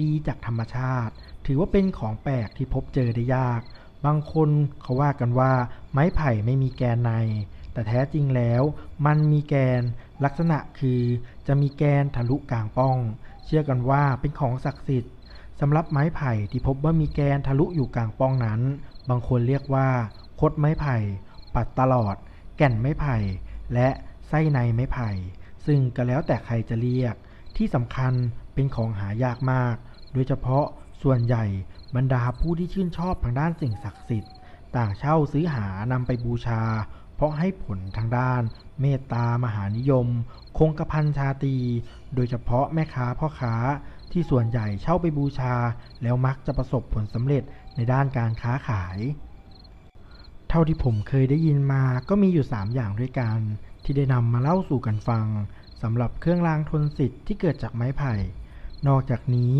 ดีจากธรรมชาติ ถือว่าเป็นของแปลกที่พบเจอได้ยาก บางคนเขาว่ากันว่า ไม้ไผ่ไม่มีแกนใน แต่แท้จริงแล้วมันมีแกนลักษณะคือจะมีแกนทะลุกลางป้อง เชื่อกันว่าเป็นของศักดิ์สิทธิ์สำหรับไม้ไผ่ที่พบว่ามีแกนทะลุอยู่กลางป้องนั้น บางคนเรียกว่า คดไม้ไผ่ ปัดตลอด แก่นไม้ไผ่ และไส้ในไม้ไผ่ ซึ่งก็แล้วแต่ใครจะเรียกที่สำคัญ เป็นของหายากมาก โดยเฉพาะส่วนใหญ่บรรดาผู้ที่ชื่นชอบทางด้านสิ่งศักดิ์สิทธิ์ ต่างเช่าซื้อหานำไปบูชา เพราะให้ผลทางด้าน เมตตามหานิยม คงกระพันชาตี โดยเฉพาะแม่ค้าพ่อค้าที่ส่วนใหญ่เช่าไปบูชา แล้วมักจะประสบผลสำเร็จในด้านการค้าขาย เท่าที่ผมเคยได้ยินมาก็มีอยู่ 3 อย่างด้วยกัน ที่ได้นำมาเล่าสู่กันฟังสำหรับเครื่องรางทนสิทธิ์ที่เกิดจากไม้ไผ่ นอกจากนี้